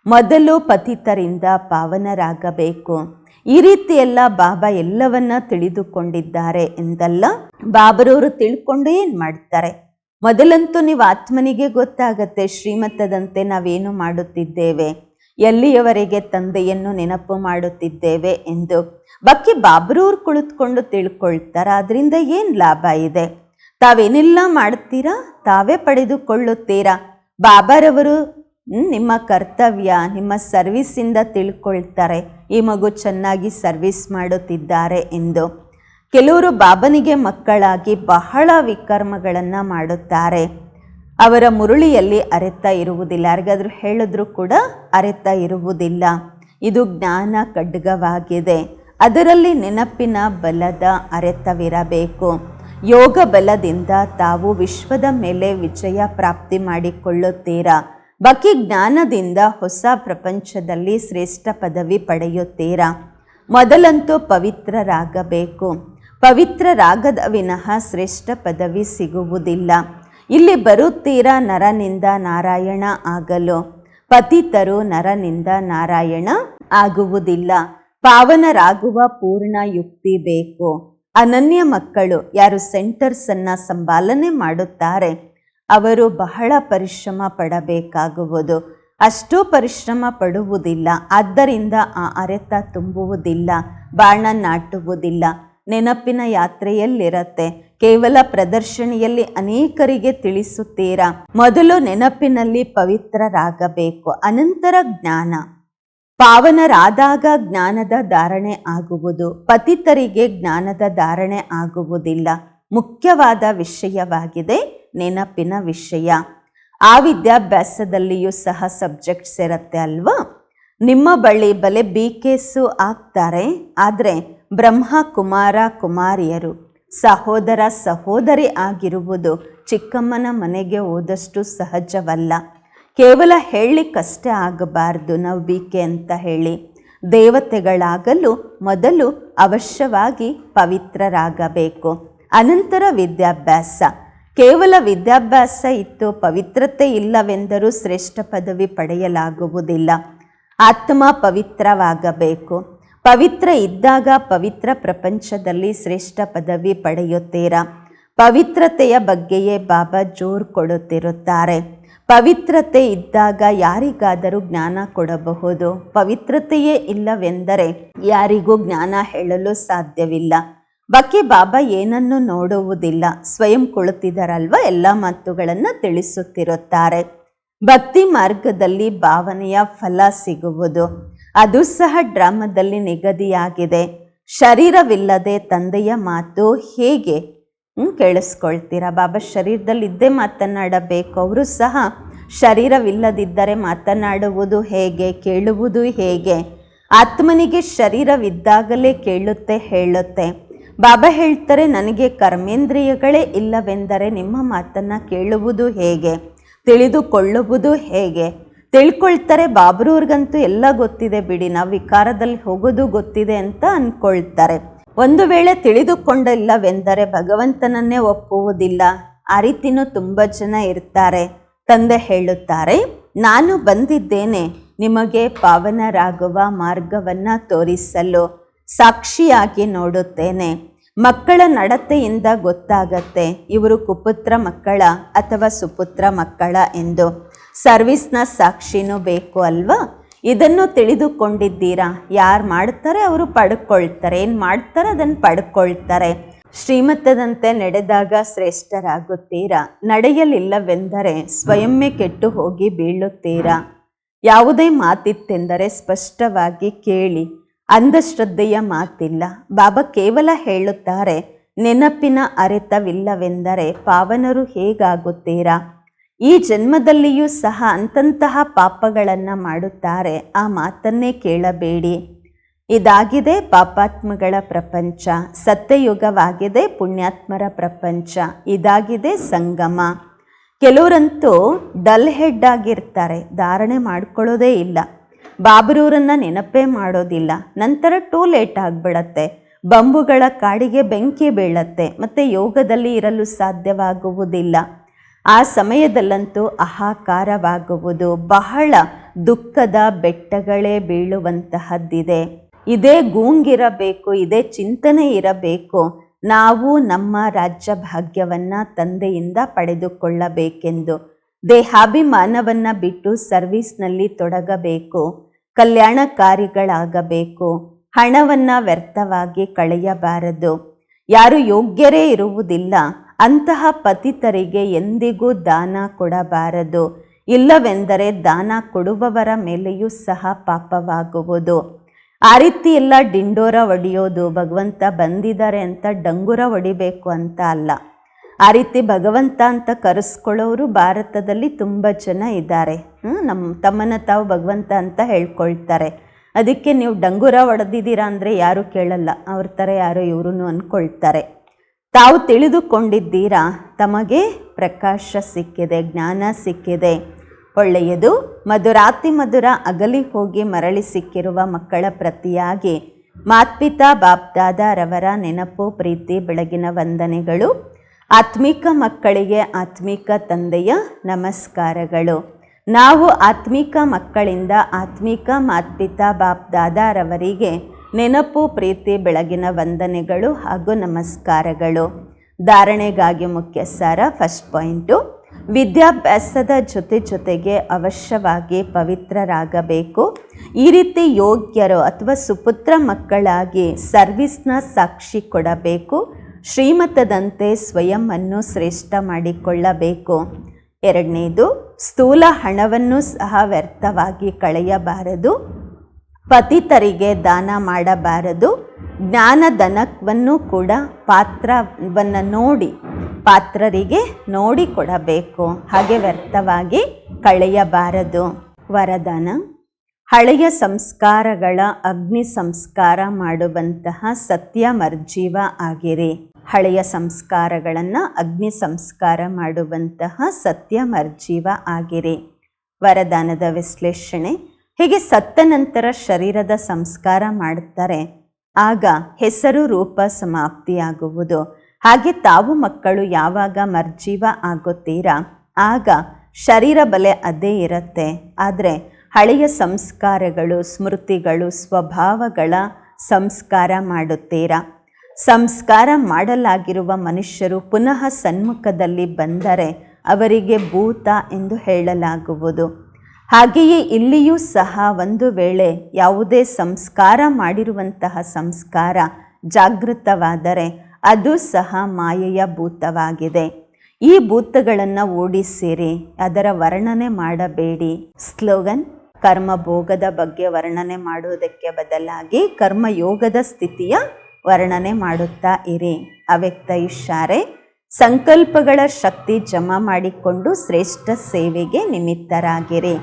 ಮೊದಲು ಪತಿತರಿಂದ ಪಾವನರಾಗಬೇಕು. ಈ ರೀತಿ ಎಲ್ಲ ಬಾಬಾ ಎಲ್ಲವನ್ನ ತಿಳಿದುಕೊಂಡಿದ್ದಾರೆ ಎಂದಲ್ಲ? ಬಾಬರವರು ತಿಳ್ಕೊಂಡು ಏನು ಮಾಡ್ತಾರೆ? ಮೊದಲಂತೂ ನೀವು ಆತ್ಮನಿಗೆ ಗೊತ್ತಾಗತ್ತೆ ಶ್ರೀಮಂತದಂತೆ ನಾವೇನು ಮಾಡುತ್ತಿದ್ದೇವೆ? ಎಲ್ಲಿಯವರೆಗೆ ತಂದೆಯನ್ನು ನೆನಪು ಮಾಡುತ್ತಿದ್ದೇವೆ ಎಂದು. ಬಾಕಿ ಬಾಬ್ರವ್ರು ಕುಳಿತುಕೊಂಡು ತಿಳ್ಕೊಳ್ತಾರೆ ಅದರಿಂದ ಏನು ಲಾಭ ಇದೆ? ತಾವೇನೆಲ್ಲ ಮಾಡ್ತೀರಾ? ತಾವೇ ಪಡೆದುಕೊಳ್ಳುತ್ತೀರಾ? ಬಾಬಾರವರು ನಿಮ್ಮ ಕರ್ತವ್ಯ, ನಿಮ್ಮ ಸರ್ವಿಸ್ಸಿಂದ ತಿಳ್ಕೊಳ್ತಾರೆ. ಈ ಮಗು ಚೆನ್ನಾಗಿ ಸರ್ವಿಸ್ ಮಾಡುತ್ತಿದ್ದಾರೆ ಎಂದು. ಕೆಲವರು ಬಾಬನಿಗೆ ಮಕ್ಕಳಾಗಿ ಬಹಳ ವಿಕರ್ಮಗಳನ್ನು ಮಾಡುತ್ತಾರೆ. ಅವರ ಮುರುಳಿಯಲ್ಲಿ ಅರೆತ ಇರುವುದಿಲ್ಲ. ಯಾರಿಗಾದರೂ ಹೇಳಿದ್ರು ಕೂಡ ಅರೆತ ಇರುವುದಿಲ್ಲ. ಇದು ಜ್ಞಾನ ಖಡ್ಗವಾಗಿದೆ. ಅದರಲ್ಲಿ ನೆನಪಿನ ಬಲದ ಅರೆತವಿರಬೇಕು. ಯೋಗ ಬಲದಿಂದ ತಾವು ವಿಶ್ವದ ಮೇಲೆ ವಿಜಯ ಪ್ರಾಪ್ತಿ ಮಾಡಿಕೊಳ್ಳುತ್ತೀರಾ? ಬಾಕಿ ಜ್ಞಾನದಿಂದ ಹೊಸ ಪ್ರಪಂಚದಲ್ಲಿ ಶ್ರೇಷ್ಠ ಪದವಿ ಪಡೆಯುತ್ತೀರಾ? ಮೊದಲಂತೂ ಪವಿತ್ರರಾಗಬೇಕು. ಪವಿತ್ರರಾಗದ ವಿನಃ ಶ್ರೇಷ್ಠ ಪದವಿ ಸಿಗುವುದಿಲ್ಲ. ಇಲ್ಲಿ ಬರುತ್ತೀರಾ ನರನಿಂದ ನಾರಾಯಣ ಆಗಲು? ಪತಿತರು ನರನಿಂದ ನಾರಾಯಣ ಆಗುವುದಿಲ್ಲ. ಪಾವನರಾಗುವ ಪೂರ್ಣ ಯುಕ್ತಿ ಬೇಕು. ಅನನ್ಯ ಮಕ್ಕಳು ಯಾರು ಸೆಂಟರ್ಸ್ ಅನ್ನ ಸಂಪಾಲನೆ ಮಾಡುತ್ತಾರೆ, ಅವರು ಬಹಳ ಪರಿಶ್ರಮ ಪಡಬೇಕಾಗುವುದು. ಅಷ್ಟು ಪರಿಶ್ರಮ ಪಡುವುದಿಲ್ಲ. ಆದ್ದರಿಂದ ಆ ಅರೆತ ತುಂಬುವುದಿಲ್ಲ, ಬಾಣ ನಾಟುವುದಿಲ್ಲ. ನೆನಪಿನ ಯಾತ್ರೆಯಲ್ಲಿರತ್ತೆ. ಕೇವಲ ಪ್ರದರ್ಶನಿಯಲ್ಲಿ ಅನೇಕರಿಗೆ ತಿಳಿಸುತ್ತೀರಾ? ಮೊದಲು ನೆನಪಿನಲ್ಲಿ ಪವಿತ್ರರಾಗಬೇಕು. ಅನಂತರ ಜ್ಞಾನ. ಪಾವನರಾದಾಗ ಜ್ಞಾನದ ಧಾರಣೆ ಆಗುವುದು, ಪತಿತರಿಗೆ ಜ್ಞಾನದ ಧಾರಣೆ ಆಗುವುದಿಲ್ಲ. ಮುಖ್ಯವಾದ ವಿಷಯವಾಗಿದೆ ನೆನಪಿನ ವಿಷಯ. ಆ ವಿದ್ಯಾಭ್ಯಾಸದಲ್ಲಿಯೂ ಸಹ ಸಬ್ಜೆಕ್ಟ್ಸ್ ಇರುತ್ತೆ ಅಲ್ವಾ? ನಿಮ್ಮ ಬಳಿ ಬಲೆ ಬಿ ಕೇಸು ಆಗ್ತಾರೆ, ಆದರೆ ಬ್ರಹ್ಮ ಕುಮಾರ ಕುಮಾರಿಯರು, ಸಹೋದರ ಸಹೋದರಿ ಆಗಿರುವುದು ಚಿಕ್ಕಮ್ಮನ ಮನೆಗೆ ಹೋದಷ್ಟು ಸಹಜವಲ್ಲ. ಕೇವಲ ಹೇಳಲಿಕ್ಕಷ್ಟೇ ಆಗಬಾರ್ದು ನಾವು ಬಿಕೆ ಅಂತ ಹೇಳಿ. ದೇವತೆಗಳಾಗಲು ಮೊದಲು ಅವಶ್ಯವಾಗಿ ಪವಿತ್ರರಾಗಬೇಕು. ಅನಂತರ ವಿದ್ಯಾಭ್ಯಾಸ. ಕೇವಲ ವಿದ್ಯಾಭ್ಯಾಸ ಇತ್ತು ಪವಿತ್ರತೆ ಇಲ್ಲವೆಂದರೂ ಶ್ರೇಷ್ಠ ಪದವಿ ಪಡೆಯಲಾಗುವುದಿಲ್ಲ. ಆತ್ಮ ಪವಿತ್ರವಾಗಬೇಕು. ಪವಿತ್ರ ಇದ್ದಾಗ ಪವಿತ್ರ ಪ್ರಪಂಚದಲ್ಲಿ ಶ್ರೇಷ್ಠ ಪದವಿ ಪಡೆಯುತ್ತೀರಾ? ಪವಿತ್ರತೆಯ ಬಗ್ಗೆಯೇ ಬಾಬಾ ಜೋರು ಕೊಡುತ್ತಿರುತ್ತಾರೆ. ಪವಿತ್ರತೆ ಇದ್ದಾಗ ಯಾರಿಗಾದರೂ ಜ್ಞಾನ ಕೊಡಬಹುದು? ಪವಿತ್ರತೆಯೇ ಇಲ್ಲವೆಂದರೆ ಯಾರಿಗೂ ಜ್ಞಾನ ಹೇಳಲು ಸಾಧ್ಯವಿಲ್ಲ. ಬಾಕಿ ಬಾಬಾ ಏನನ್ನು ನೋಡುವುದಿಲ್ಲ. ಸ್ವಯಂ ಕುಳಿತಿದ್ದಾರಲ್ವ ಎಲ್ಲ ಮಾತುಗಳನ್ನು ತಿಳಿಸುತ್ತಿರುತ್ತಾರೆ. ಭಕ್ತಿ ಮಾರ್ಗದಲ್ಲಿ ಭಾವನೆಯ ಫಲ ಸಿಗುವುದು. ಅದು ಸಹ ಡ್ರಾಮದಲ್ಲಿ ನಿಗದಿಯಾಗಿದೆ. ಶರೀರವಿಲ್ಲದೆ ತಂದೆಯ ಮಾತು ಹೇಗೆ ಕೇಳಿಸ್ಕೊಳ್ತೀರಾ? ಬಾಬಾ ಶರೀರದಲ್ಲಿದ್ದೇ ಮಾತನಾಡಬೇಕು. ಅವರು ಸಹ ಶರೀರವಿಲ್ಲದಿದ್ದರೆ ಮಾತನಾಡುವುದು ಹೇಗೆ, ಕೇಳುವುದು ಹೇಗೆ? ಆತ್ಮನಿಗೆ ಶರೀರವಿದ್ದಾಗಲೇ ಕೇಳುತ್ತೆ, ಹೇಳುತ್ತೆ. ಬಾಬಾ ಹೇಳ್ತಾರೆ, ನನಗೆ ಕರ್ಮೇಂದ್ರಿಯಗಳೇ ಇಲ್ಲವೆಂದರೆ ನಿಮ್ಮ ಮಾತನ್ನು ಕೇಳುವುದು ಹೇಗೆ, ತಿಳಿದುಕೊಳ್ಳುವುದು ಹೇಗೆ? ತಿಳ್ಕೊಳ್ತಾರೆ, ಬಾಬ್ರೂರಿಗಂತೂ ಎಲ್ಲ ಗೊತ್ತಿದೆ ಬಿಡಿ, ನಾವು ವಿಕಾರದಲ್ಲಿ ಹೋಗೋದು ಗೊತ್ತಿದೆ ಅಂತ ಅಂದ್ಕೊಳ್ತಾರೆ ಒಂದು ವೇಳೆ ತಿಳಿದುಕೊಂಡಿಲ್ಲವೆಂದರೆ ಭಗವಂತನನ್ನೇ ಒಪ್ಪುವುದಿಲ್ಲ. ಆ ರೀತಿನೂ ತುಂಬ ಜನ ಇರ್ತಾರೆ. ತಂದೆ ಹೇಳುತ್ತಾರೆ, ನಾನು ಬಂದಿದ್ದೇನೆ, ನಿಮಗೆ ಪಾವನರಾಗುವ ಮಾರ್ಗವನ್ನು ತೋರಿಸಲು. ಸಾಕ್ಷಿಯಾಗಿ ನೋಡುತ್ತೇನೆ. ಮಕ್ಕಳ ನಡತೆಯಿಂದ ಗೊತ್ತಾಗತ್ತೆ, ಇವರು ಕುಪುತ್ರ ಮಕ್ಕಳ ಅಥವಾ ಸುಪುತ್ರ ಮಕ್ಕಳ ಎಂದು. ಸರ್ವಿಸ್ನ ಸಾಕ್ಷಿನೂ ಬೇಕು ಅಲ್ವಾ? ಇದನ್ನು ತಿಳಿದುಕೊಂಡಿದ್ದೀರಾ? ಯಾರು ಮಾಡ್ತಾರೆ ಅವರು ಪಡ್ಕೊಳ್ತಾರೆ. ಏನು ಮಾಡ್ತಾರೆ ಅದನ್ನು ಪಡ್ಕೊಳ್ತಾರೆ. ಶ್ರೀಮತದಂತೆ ನಡೆದಾಗ ಶ್ರೇಷ್ಠರಾಗುತ್ತೀರಾ? ನಡೆಯಲಿಲ್ಲವೆಂದರೆ ಸ್ವಯಂವೇ ಕೆಟ್ಟು ಹೋಗಿ ಬೀಳುತ್ತೀರಾ? ಯಾವುದೇ ಮಾತಿತ್ತೆಂದರೆ ಸ್ಪಷ್ಟವಾಗಿ ಕೇಳಿ. ಅಂಧಶ್ರದ್ಧೆಯ ಮಾತಿಲ್ಲ. ಬಾಬಾ ಕೇವಲ ಹೇಳುತ್ತಾರೆ, ನೆನಪಿನ ಅರಿತವಿಲ್ಲವೆಂದರೆ ಪಾವನರು ಹೇಗಾಗುತ್ತೀರಾ? ಈ ಜನ್ಮದಲ್ಲಿಯೂ ಸಹ ಅಂತಂತಹ ಪಾಪಗಳನ್ನು ಮಾಡುತ್ತಾರೆ. ಆ ಮಾತನ್ನೇ ಕೇಳಬೇಡಿ. ಇದಾಗಿದೆ ಪಾಪಾತ್ಮಗಳ ಪ್ರಪಂಚ. ಸತ್ಯಯುಗವಾಗಿದೆ ಪುಣ್ಯಾತ್ಮರ ಪ್ರಪಂಚ. ಇದಾಗಿದೆ ಸಂಗಮ. ಕೆಲವರಂತೂ ಡಲ್ ಹೆಡ್ ಆಗಿರ್ತಾರೆ. ಧಾರಣೆ ಮಾಡ್ಕೊಳ್ಳೋದೇ ಇಲ್ಲ. ಬಾಬರೂರನ್ನು ನೆನಪೇ ಮಾಡೋದಿಲ್ಲ. ನಂತರ ಟೂ ಲೇಟ್ ಆಗಿಬಿಡತ್ತೆ. ಬಂಬುಗಳ ಕಾಡಿಗೆ ಬೆಂಕಿ ಬೀಳತ್ತೆ. ಮತ್ತು ಯೋಗದಲ್ಲಿ ಇರಲು ಸಾಧ್ಯವಾಗುವುದಿಲ್ಲ. ಆ ಸಮಯದಲ್ಲಂತೂ ಅಹಾಕಾರವಾಗುವುದು. ಬಹಳ ದುಃಖದ ಬೆಟ್ಟಗಳೇ ಬೀಳುವಂತಹದ್ದಿದೆ. ಇದೇ ಗೂಂಗಿರಬೇಕು, ಇದೇ ಚಿಂತನೆ ಇರಬೇಕು. ನಾವು ನಮ್ಮ ರಾಜ್ಯ ಭಾಗ್ಯವನ್ನು ತಂದೆಯಿಂದ ಪಡೆದುಕೊಳ್ಳಬೇಕೆಂದು, ದೇಹಾಭಿಮಾನವನ್ನು ಬಿಟ್ಟು ಸರ್ವಿಸ್ನಲ್ಲಿ ತೊಡಗಬೇಕು, ಕಲ್ಯಾಣಕಾರಿಗಳಾಗಬೇಕು, ಹಣವನ್ನು ವ್ಯರ್ಥವಾಗಿ ಕಳೆಯಬಾರದು. ಯಾರು ಯೋಗ್ಯರೇ ಇರುವುದಿಲ್ಲ ಅಂತಹ ಪತಿತರಿಗೆ ಎಂದಿಗೂ ದಾನ ಕೊಡಬಾರದು. ಇಲ್ಲವೆಂದರೆ ದಾನ ಕೊಡುವವರ ಮೇಲೆಯೂ ಸಹ ಪಾಪವಾಗುವುದು. ಆ ರೀತಿ ಎಲ್ಲ ಡಿಂಡೋರ ಒಡೆಯೋದು, ಭಗವಂತ ಬಂದಿದ್ದಾರೆ ಅಂತ ಡಂಗುರ ಹೊಡಿಬೇಕು ಅಂತ ಅಲ್ಲ. ಆ ರೀತಿ ಭಗವಂತ ಅಂತ ಕರೆಸ್ಕೊಳ್ಳೋರು ಭಾರತದಲ್ಲಿ ತುಂಬ ಜನ ಇದ್ದಾರೆ. ನಮ್ಮ ತಮ್ಮನ ತಾವು ಭಗವಂತ ಅಂತ ಹೇಳ್ಕೊಳ್ತಾರೆ. ಅದಕ್ಕೆ ನೀವು ಡಂಗುರ ಹೊಡೆದಿದ್ದೀರಾ ಅಂದರೆ ಯಾರೂ ಕೇಳಲ್ಲ. ಅವ್ರ ಥರ ಯಾರೋ ಇವರು ಅಂದ್ಕೊಳ್ತಾರೆ. ತಾವು ತಿಳಿದುಕೊಂಡಿದ್ದೀರಾ? ತಮಗೆ ಪ್ರಕಾಶ ಸಿಕ್ಕಿದೆ, ಜ್ಞಾನ ಸಿಕ್ಕಿದೆ. ಒಳ್ಳೆಯದು, ಮಧುರಾತಿ ಮಧುರ ಅಗಲಿ ಹೋಗಿ ಮರಳಿ ಸಿಕ್ಕಿರುವ ಮಕ್ಕಳ ಪ್ರತಿಯಾಗಿ. ಮಾತ್ಪಿತಾ ಬಾಪ್ದಾದರವರ ನೆನಪು, ಪ್ರೀತಿ, ಬೆಳಗಿನ ವಂದನೆಗಳು. ಆತ್ಮಿಕ ಮಕ್ಕಳಿಗೆ ಆತ್ಮಿಕ ತಂದೆಯ ನಮಸ್ಕಾರಗಳು. ನಾವು ಆತ್ಮಿಕ ಮಕ್ಕಳಿಂದ ಆತ್ಮಿಕ ಮಾತ್ಪಿತಾ ಬಾಪ್ದಾದರವರಿಗೆ ನೆನಪು, ಪ್ರೀತಿ, ಬೆಳಗಿನ ವಂದನೆಗಳು ಹಾಗೂ ನಮಸ್ಕಾರಗಳು. ಧಾರಣೆಗಾಗಿ ಮುಖ್ಯ ಸಾರ ಫಸ್ಟ್ ಪಾಯಿಂಟು ವಿದ್ಯಾಭ್ಯಾಸದ ಜೊತೆ ಜೊತೆಗೆ ಅವಶ್ಯವಾಗಿ ಪವಿತ್ರರಾಗಬೇಕು. ಈ ರೀತಿ ಯೋಗ್ಯರು ಅಥವಾ ಸುಪುತ್ರ ಮಕ್ಕಳಾಗಿ ಸರ್ವಿಸ್ನ ಸಾಕ್ಷಿ ಕೊಡಬೇಕು. ಶ್ರೀಮತದಂತೆ ಸ್ವಯಂವನ್ನು ಶ್ರೇಷ್ಠ ಮಾಡಿಕೊಳ್ಳಬೇಕು. ಎರಡನೇದು, ಸ್ಥೂಲ ಹಣವನ್ನು ಸಹ ವ್ಯರ್ಥವಾಗಿ ಕಳೆಯಬಾರದು. ಪತಿತರಿಗೆ ದಾನ ಮಾಡಬಾರದು. ಜ್ಞಾನಧನವನ್ನು ಕೂಡ ಪಾತ್ರವನ್ನು ನೋಡಿ, ಪಾತ್ರರಿಗೆ ನೋಡಿ ಕೊಡಬೇಕು. ಹಾಗೆ ವ್ಯರ್ಥವಾಗಿ ಕಳೆಯಬಾರದು. ವರದಾನ. ಹಳೆಯ ಸಂಸ್ಕಾರಗಳ ಅಗ್ನಿ ಸಂಸ್ಕಾರ ಮಾಡುವಂತಹ ಸತ್ಯ ಮರ್ಜೀವ ಆಗಿರಿ. ಹಳೆಯ ಸಂಸ್ಕಾರಗಳನ್ನು ಅಗ್ನಿ ಸಂಸ್ಕಾರ ಮಾಡುವಂತಹ ಸತ್ಯ ಮರ್ಜೀವ ಆಗಿರಿ. ವರದಾನದ ವಿಶ್ಲೇಷಣೆ. ಹೀಗೆ ಸತ್ತ ನಂತರ ಶರೀರದ ಸಂಸ್ಕಾರ ಮಾಡುತ್ತಾರೆ. ಆಗ ಹೆಸರು ರೂಪ ಸಮಾಪ್ತಿಯಾಗುವುದು. ಹಾಗೆ ತಾವು ಮಕ್ಕಳು ಯಾವಾಗ ಮರ್ಜೀವ ಆಗುತ್ತೀರಾ, ಆಗ ಶರೀರ ಬಲೆ ಅದೇ ಇರುತ್ತೆ. ಆದರೆ ಹಳೆಯ ಸಂಸ್ಕಾರಗಳು, ಸ್ಮೃತಿಗಳು, ಸ್ವಭಾವಗಳ ಸಂಸ್ಕಾರ ಮಾಡುತ್ತೀರಾ? ಸಂಸ್ಕಾರ ಮಾಡಲಾಗಿರುವ ಮನುಷ್ಯರು ಪುನಃ ಸನ್ಮುಖದಲ್ಲಿ ಬಂದರೆ ಅವರಿಗೆ ಭೂತ ಎಂದು ಹೇಳಲಾಗುವುದು. ಹಾಗೆಯೇ ಇಲ್ಲಿಯೂ ಸಹ ಒಂದು ವೇಳೆ ಯಾವುದೇ ಸಂಸ್ಕಾರ ಮಾಡಿರುವಂತಹ ಸಂಸ್ಕಾರ ಜಾಗೃತವಾದರೆ ಅದು ಸಹ ಮಾಯೆಯ ಭೂತವಾಗಿದೆ. ಈ ಭೂತಗಳನ್ನು ಓಡಿಸಿರಿ, ಅದರ ವರ್ಣನೆ ಮಾಡಬೇಡಿ. ಸ್ಲೋಗನ್, ಕರ್ಮಭೋಗದ ಬಗ್ಗೆ ವರ್ಣನೆ ಮಾಡುವುದಕ್ಕೆ ಬದಲಾಗಿ ಕರ್ಮಯೋಗದ ಸ್ಥಿತಿಯ ವರ್ಣನೆ ಮಾಡುತ್ತಾ ಇರಿ. ಅವ್ಯಕ್ತ ಇಷ್ಟಾರೆ, ಸಂಕಲ್ಪಗಳ ಶಕ್ತಿ ಜಮಾ ಮಾಡಿಕೊಂಡು ಶ್ರೇಷ್ಠ ಸೇವೆಗೆ ನಿಮಿತ್ತರಾಗಿರಿ.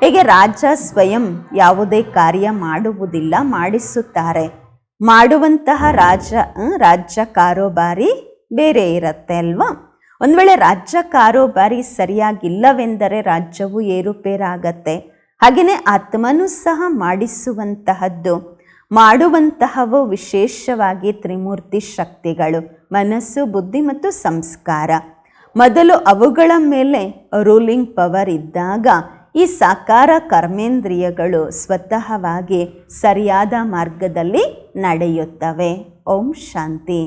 ಹೀಗೆ ರಾಜ ಸ್ವಯಂ ಯಾವುದೇ ಕಾರ್ಯ ಮಾಡುವುದಿಲ್ಲ, ಮಾಡಿಸುತ್ತಾರೆ? ಮಾಡುವಂತಹ ರಾಜ ರಾಜ್ಯ ಕಾರೋಬಾರಿ ಬೇರೆ ಇರುತ್ತೆ ಅಲ್ವಾ? ಒಂದು ವೇಳೆ ರಾಜ್ಯ ಕಾರೋಬಾರಿ ಸರಿಯಾಗಿಲ್ಲವೆಂದರೆ ರಾಜ್ಯವು ಏರುಪೇರಾಗತ್ತೆ. ಹಾಗೆಯೇ ಆತ್ಮನೂ ಸಹ ಮಾಡಿಸುವಂತಹದ್ದು. ಮಾಡುವಂತಹವು ವಿಶೇಷವಾಗಿ ತ್ರಿಮೂರ್ತಿ ಶಕ್ತಿಗಳು, ಮನಸ್ಸು, ಬುದ್ಧಿ ಮತ್ತು ಸಂಸ್ಕಾರ. ಮೊದಲು ಅವುಗಳ ಮೇಲೆ ರೂಲಿಂಗ್ ಪವರ್ ಇದ್ದಾಗ ಈ ಸಾಕಾರ ಕರ್ಮೇಂದ್ರಿಯಗಳು ಸ್ವತಃವಾಗಿ ಸರಿಯಾದ ಮಾರ್ಗದಲ್ಲಿ ನಡೆಯುತ್ತವೆ. ಓಂ ಶಾಂತಿ.